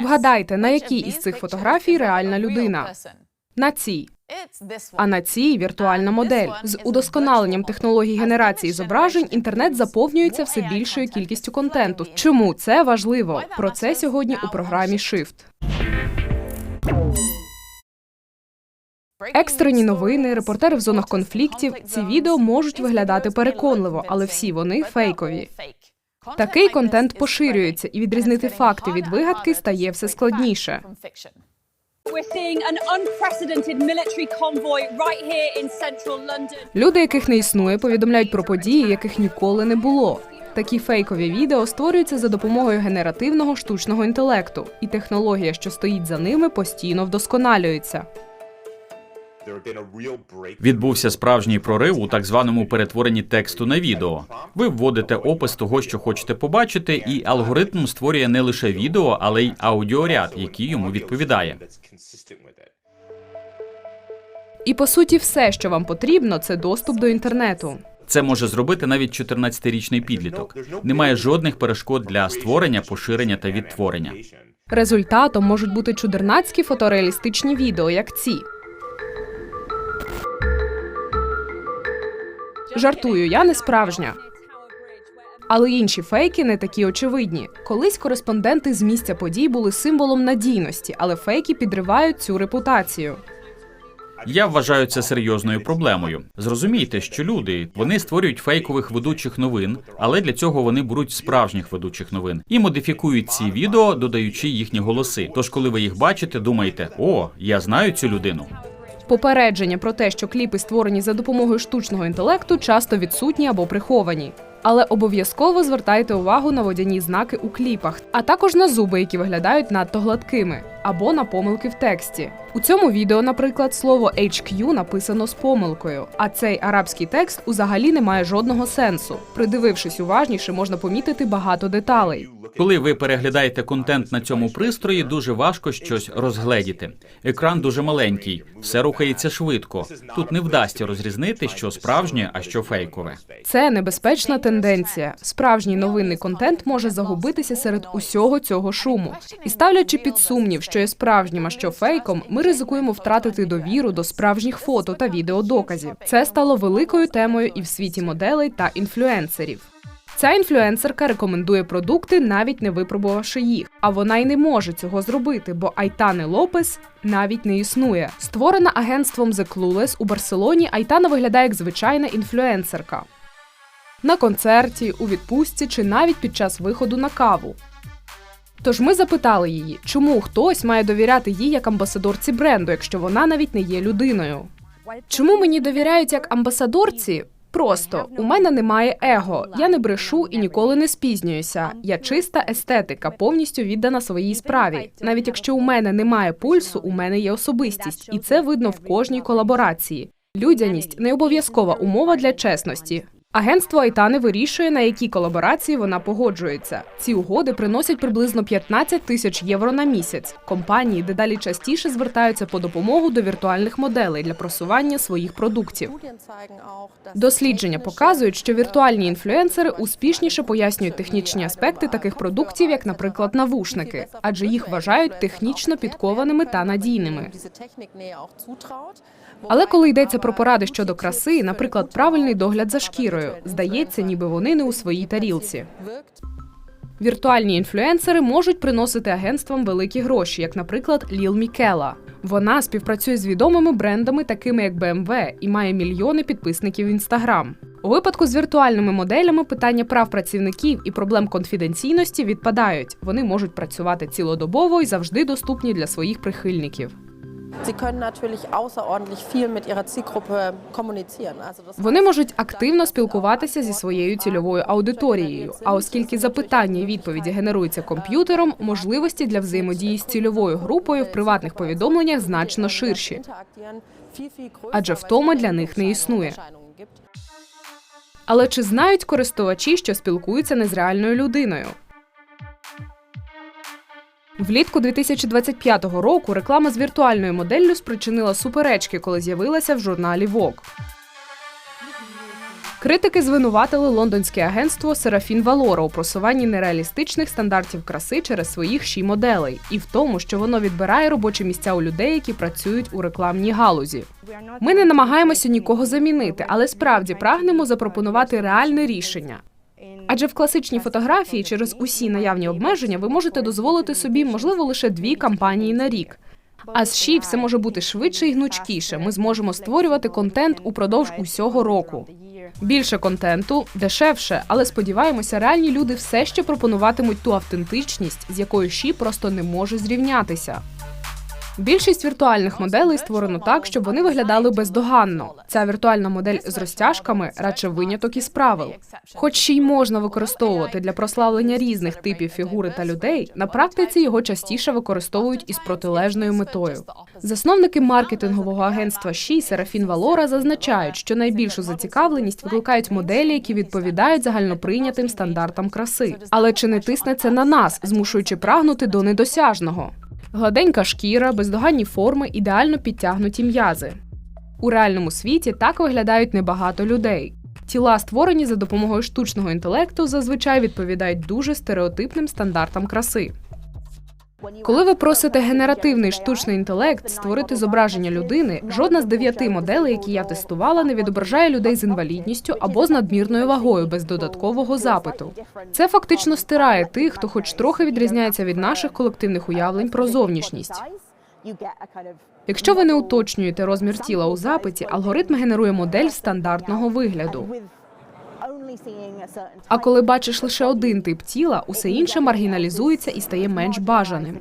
Вгадайте, на якій із цих фотографій реальна людина? На цій. А на цій віртуальна модель з удосконаленням технологій генерації зображень інтернет заповнюється все більшою кількістю контенту. Чому це важливо? Про це сьогодні у програмі Shift. Екстрені новини, репортери в зонах конфліктів. Ці відео можуть виглядати переконливо, але всі вони фейкові. Такий контент поширюється, і відрізнити факти від вигадки стає все складніше. Люди, яких не існує, повідомляють про події, яких ніколи не було. Такі фейкові відео створюються за допомогою генеративного штучного інтелекту, і технологія, що стоїть за ними, постійно вдосконалюється. Відбувся справжній прорив у так званому перетворенні тексту на відео. Ви вводите опис того, що хочете побачити, і алгоритм створює не лише відео, але й аудіоряд, який йому відповідає. І по суті, все, що вам потрібно, це доступ до інтернету. Це може зробити навіть 14-річний підліток. Немає жодних перешкод для створення, поширення та відтворення. Результатом можуть бути чудернацькі фотореалістичні відео, як ці. Жартую, я не справжня. Але інші фейки не такі очевидні. Колись кореспонденти з місця подій були символом надійності, але фейки підривають цю репутацію. Я вважаю це серйозною проблемою. Зрозумійте, що люди вони створюють фейкових ведучих новин, але для цього вони беруть справжніх ведучих новин і модифікують ці відео, додаючи їхні голоси. Тож, коли ви їх бачите, думаєте, о, я знаю цю людину. Попередження про те, що кліпи створені за допомогою штучного інтелекту, часто відсутні або приховані. Але обов'язково звертайте увагу на водяні знаки у кліпах, а також на зуби, які виглядають надто гладкими, або на помилки в тексті. У цьому відео, наприклад, слово HQ написано з помилкою, а цей арабський текст узагалі не має жодного сенсу. Придивившись уважніше, можна помітити багато деталей. Коли ви переглядаєте контент на цьому пристрої, дуже важко щось розгледіти. Екран дуже маленький, все рухається швидко. Тут не вдасться розрізнити, що справжнє, а що фейкове. Це небезпечна тенденція. Справжній новинний контент може загубитися серед усього цього шуму. І ставлячи під сумнів, що є справжнім, а що фейком, ми ризикуємо втратити довіру до справжніх фото та відеодоказів. Це стало великою темою і в світі моделей та інфлюенсерів. Ця інфлюенсерка рекомендує продукти, навіть не випробувавши їх. А вона й не може цього зробити, бо Айтане Лопес навіть не існує. Створена агентством The Clueless у Барселоні, Айтана виглядає як звичайна інфлюенсерка. На концерті, у відпустці чи навіть під час виходу на каву. Тож ми запитали її, чому хтось має довіряти їй як амбасадорці бренду, якщо вона навіть не є людиною. Чому мені довіряють як амбасадорці? Просто у мене немає его, я не брешу і ніколи не спізнююся. Я чиста естетика, повністю віддана своїй справі. Навіть якщо у мене немає пульсу, у мене є особистість, і це видно в кожній колаборації. Людяність не обов'язкова умова для чесності. Агентство Айтани вирішує, на які колаборації вона погоджується. Ці угоди приносять приблизно 15 тисяч євро на місяць. Компанії дедалі частіше звертаються по допомогу до віртуальних моделей для просування своїх продуктів. Дослідження показують, що віртуальні інфлюенсери успішніше пояснюють технічні аспекти таких продуктів, як, наприклад, навушники, адже їх вважають технічно підкованими та надійними. Але коли йдеться про поради щодо краси, наприклад, правильний догляд за шкірою, здається, ніби вони не у своїй тарілці. Віртуальні інфлюенсери можуть приносити агентствам великі гроші, як, наприклад, Ліл Мікела. Вона співпрацює з відомими брендами, такими як BMW, і має мільйони підписників в інстаграм. У випадку з віртуальними моделями питання прав працівників і проблем конфіденційності відпадають. Вони можуть працювати цілодобово і завжди доступні для своїх прихильників. Sie können natürlich außerordentlich viel mit ihrer Zielgruppe kommunizieren. Вони можуть активно спілкуватися зі своєю цільовою аудиторією. А оскільки запитання і відповіді генеруються комп'ютером, можливості для взаємодії з цільовою групою в приватних повідомленнях значно ширші. Адже втома для них не існує. Але чи знають користувачі, що спілкуються не з реальною людиною? Влітку 2025 року реклама з віртуальною моделлю спричинила суперечки, коли з'явилася в журналі Vogue. Критики звинуватили лондонське агентство Серафін Валора у просуванні нереалістичних стандартів краси через своїх ші моделей і в тому, що воно відбирає робочі місця у людей, які працюють у рекламній галузі. Ми не намагаємося нікого замінити, але справді прагнемо запропонувати реальне рішення. Адже в класичній фотографії через усі наявні обмеження ви можете дозволити собі, можливо, лише дві кампанії на рік. А з ШІ все може бути швидше і гнучкіше. Ми зможемо створювати контент упродовж усього року. Більше контенту, дешевше, але сподіваємося, реальні люди все ще пропонуватимуть ту автентичність, з якою ШІ просто не може зрівнятися. Більшість віртуальних моделей створено так, щоб вони виглядали бездоганно. Ця віртуальна модель з розтяжками радше виняток із правил. Хоч ще й можна використовувати для прославлення різних типів фігури та людей, на практиці його частіше використовують із протилежною метою. Засновники маркетингового агентства «Ші» Серафін Валора зазначають, що найбільшу зацікавленість викликають моделі, які відповідають загальноприйнятим стандартам краси. Але чи не тисне це на нас, змушуючи прагнути до недосяжного? Гладенька шкіра, бездоганні форми, ідеально підтягнуті м'язи. У реальному світі так виглядають небагато людей. Тіла, створені за допомогою штучного інтелекту, зазвичай відповідають дуже стереотипним стандартам краси. Коли ви просите генеративний штучний інтелект створити зображення людини, жодна з дев'яти моделей, які я тестувала, не відображає людей з інвалідністю або з надмірною вагою без додаткового запиту. Це фактично стирає тих, хто хоч трохи відрізняється від наших колективних уявлень про зовнішність. Якщо ви не уточнюєте розмір тіла у запиті, алгоритм генерує модель стандартного вигляду. А коли бачиш лише один тип тіла, усе інше маргіналізується і стає менш бажаним.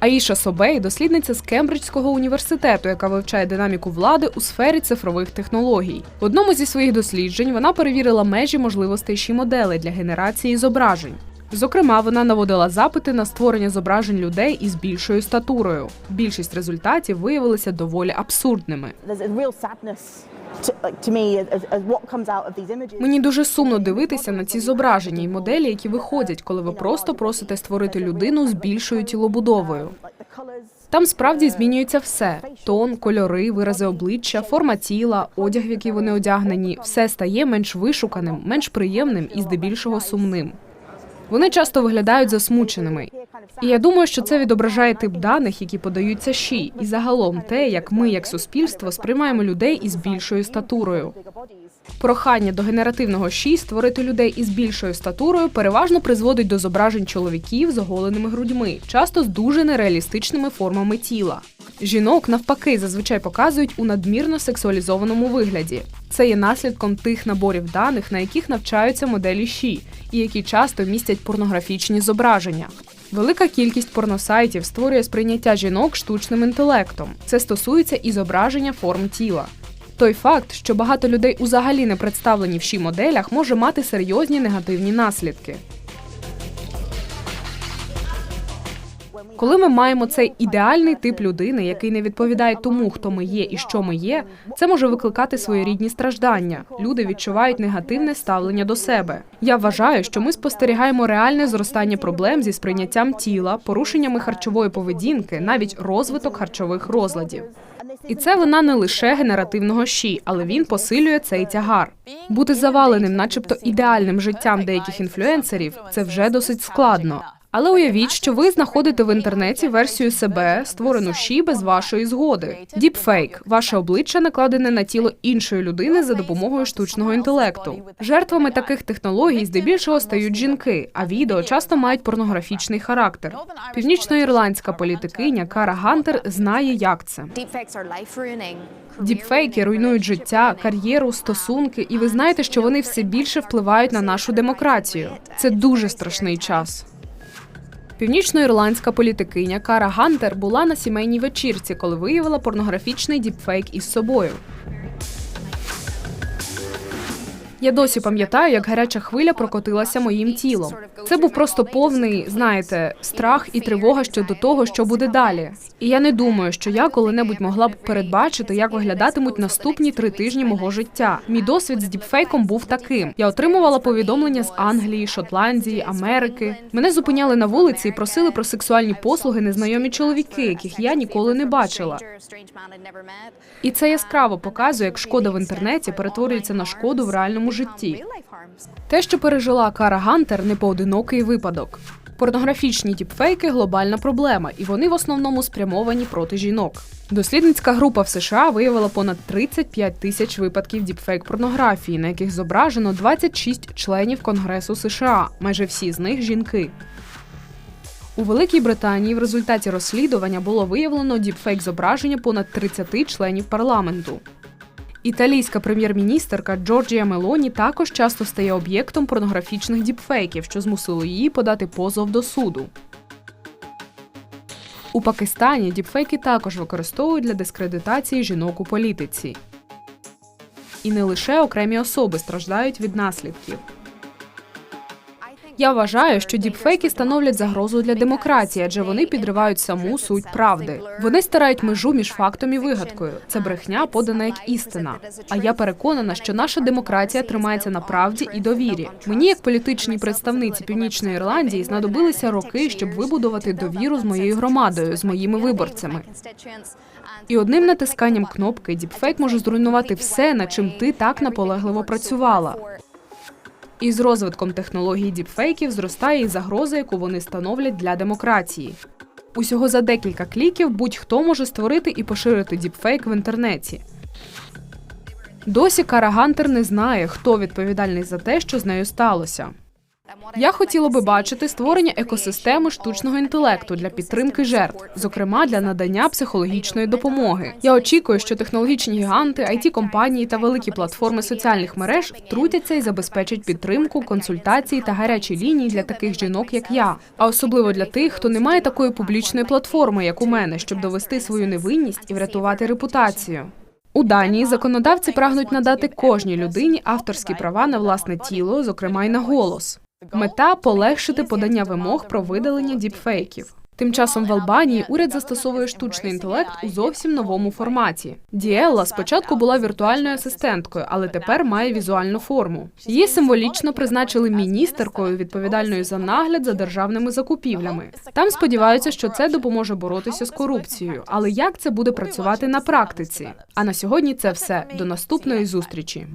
Аїша Собей дослідниця з Кембриджського університету, яка вивчає динаміку влади у сфері цифрових технологій. В одному зі своїх досліджень вона перевірила межі можливостей ші моделей для генерації зображень. Зокрема, вона наводила запити на створення зображень людей із більшою статурою. Більшість результатів виявилися доволі абсурдними. Мені дуже сумно дивитися на ці зображення і моделі, які виходять, коли ви просто просите створити людину з більшою тілобудовою. Там справді змінюється все: тон, кольори, вирази обличчя, форма тіла, одяг, в який вони одягнені, все стає менш вишуканим, менш приємним і здебільшого сумним. Вони часто виглядають засмученими. І я думаю, що це відображає тип даних, які подаються ШІ, і загалом те, як ми, як суспільство, сприймаємо людей із більшою статурою. Прохання до генеративного ШІ створити людей із більшою статурою переважно призводить до зображень чоловіків з оголеними грудьми, часто з дуже нереалістичними формами тіла. Жінок навпаки зазвичай показують у надмірно сексуалізованому вигляді. Це є наслідком тих наборів даних, на яких навчаються моделі ШІ, і які часто містять порнографічні зображення. Велика кількість порносайтів створює сприйняття жінок штучним інтелектом. Це стосується і зображення форм тіла. Той факт, що багато людей узагалі не представлені в ші моделях, може мати серйозні негативні наслідки. Коли ми маємо цей ідеальний тип людини, який не відповідає тому, хто ми є і що ми є, це може викликати своєрідні страждання. Люди відчувають негативне ставлення до себе. Я вважаю, що ми спостерігаємо реальне зростання проблем зі сприйняттям тіла, порушеннями харчової поведінки, навіть розвиток харчових розладів. І це вина не лише генеративного щі, але він посилює цей тягар. Бути заваленим, начебто ідеальним життям деяких інфлюенсерів, це вже досить складно. Але уявіть, що ви знаходите в інтернеті версію себе, створену щі без вашої згоди. Діпфейк ваше обличчя накладене на тіло іншої людини за допомогою штучного інтелекту. Жертвами таких технологій здебільшого стають жінки, а відео часто мають порнографічний характер. Північноірландська політикиня Кара Гантер знає, як це. Діпфейки руйнують життя, кар'єру, стосунки, і ви знаєте, що вони все більше впливають на нашу демократію. Це дуже страшний час. Північноірландська політикиня Кара Гантер була на сімейній вечірці, коли виявила порнографічний діпфейк із собою. Я досі пам'ятаю, як гаряча хвиля прокотилася моїм тілом. Це був просто повний, знаєте, страх і тривога щодо того, що буде далі. І я не думаю, що я коли-небудь могла б передбачити, як виглядатимуть наступні три тижні мого життя. Мій досвід з діпфейком був таким: я отримувала повідомлення з Англії, Шотландії, Америки. Мене зупиняли на вулиці і просили про сексуальні послуги незнайомі чоловіки, яких я ніколи не бачила. І це яскраво показує, як шкода в інтернеті перетворюється на шкоду в реальному житті. Те, що пережила Кара Гантер, не поодинокий випадок. Порнографічні діпфейки глобальна проблема, і вони в основному спрямовані проти жінок. Дослідницька група в США виявила понад 35 тисяч випадків діпфейк порнографії, на яких зображено 26 членів Конгресу США. Майже всі з них жінки. У Великій Британії в результаті розслідування було виявлено діпфейк зображення понад 30 членів парламенту. Італійська прем'єр-міністерка Джорджія Мелоні також часто стає об'єктом порнографічних діпфейків, що змусило її подати позов до суду. У Пакистані діпфейки також використовують для дискредитації жінок у політиці. І не лише окремі особи страждають від наслідків. Я вважаю, що діпфейки становлять загрозу для демократії, адже вони підривають саму суть правди. Вони стирають межу між фактом і вигадкою. Це брехня подана як істина. А я переконана, що наша демократія тримається на правді і довірі. Мені, як політичній представниці Північної Ірландії, знадобилися роки, щоб вибудувати довіру з моєю громадою, з моїми виборцями. І одним натисканням кнопки діпфейк може зруйнувати все, над чим ти так наполегливо працювала. І з розвитком технологій діпфейків зростає і загроза, яку вони становлять для демократії. Усього за декілька кліків будь-хто може створити і поширити діпфейк в інтернеті. Досі Кара Гантер не знає, хто відповідальний за те, що з нею сталося. Я хотіла би бачити створення екосистеми штучного інтелекту для підтримки жертв, зокрема для надання психологічної допомоги. Я очікую, що технологічні гіганти, it компанії та великі платформи соціальних мереж втрутяться і забезпечать підтримку, консультації та гарячі лінії для таких жінок, як я, а особливо для тих, хто не має такої публічної платформи, як у мене, щоб довести свою невинність і врятувати репутацію. У Данії законодавці прагнуть надати кожній людині авторські права на власне тіло, зокрема й на голос. Мета полегшити подання вимог про видалення діпфейків. Тим часом в Албанії уряд застосовує штучний інтелект у зовсім новому форматі. Діелла спочатку була віртуальною асистенткою, але тепер має візуальну форму. Її символічно призначили міністеркою, відповідальною за нагляд за державними закупівлями. Там сподіваються, що це допоможе боротися з корупцією. Але як це буде працювати на практиці? А на сьогодні це все. До наступної зустрічі.